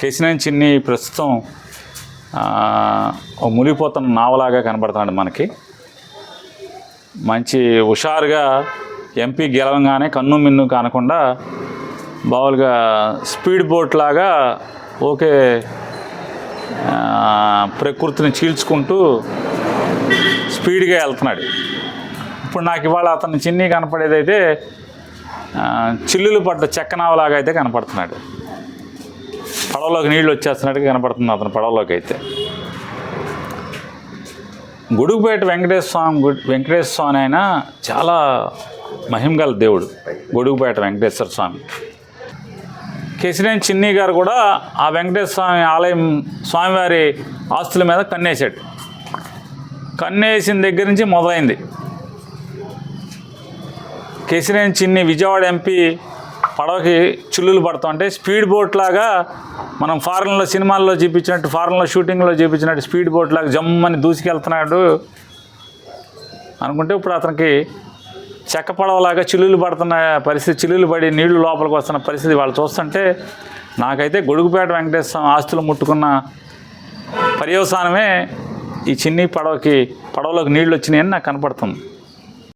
కేసినేని చిన్ని ప్రస్తుతం మునిగిపోతున్న నావలాగా కనబడుతున్నాడు మనకి. మంచి హుషారుగా ఎంపీ గెలవంగానే కన్ను మిన్ను కానకుండా బావులుగా స్పీడ్ బోట్ లాగా ఓకే ప్రకృతిని చీల్చుకుంటూ స్పీడ్గా వెళ్తున్నాడు. ఇప్పుడు నాకు ఇవాళ అతను చిన్ని కనపడేదైతే చిల్లులు పడ్డ చెక్కనావలాగా అయితే కనపడుతున్నాడు. పడవలోకి నీళ్ళు వచ్చేస్తున్నట్టుగా కనపడుతుంది అతను పడవలోకి అయితే. గొడుగుపేట వెంకటేశ్వర స్వామి గుడి వెంకటేశ్వర స్వామి ఆయన చాలా మహిమగల దేవుడు గొడుగుపేట వెంకటేశ్వర స్వామి. కేసినేని చిన్ని గారు కూడా ఆ వెంకటేశ్వర స్వామి ఆలయం స్వామివారి ఆస్తుల మీద కన్నేశాడు. కన్నేసిన దగ్గర నుంచి మొదలైంది. కేసినేని చిన్ని విజయవాడ ఎంపీ పడవకి చిల్లులు పడుతుంటే స్పీడ్ బోట్ లాగా మనం ఫారెన్లో సినిమాల్లో చూపించినట్టు ఫారెన్లో షూటింగ్లో చూపించినట్టు స్పీడ్ బోట్ లాగా జమ్మని దూసుకెళ్తున్నాడు. అనుకుంటే ఇప్పుడు అతనికి చెక్క పడవలాగా చిల్లులు పడుతున్న పరిస్థితి చిల్లులు పడి నీళ్ళు లోపలికి వస్తున్న పరిస్థితి వాళ్ళు చూస్తుంటే నాకైతే గొడుగుపేట వెంకటేశ్వర స్వామి ఆస్తులు ముట్టుకున్న పర్యవసానమే ఈ చిన్ని పడవకి పడవలోకి నీళ్ళు వచ్చినాయని నాకు కనపడుతుంది.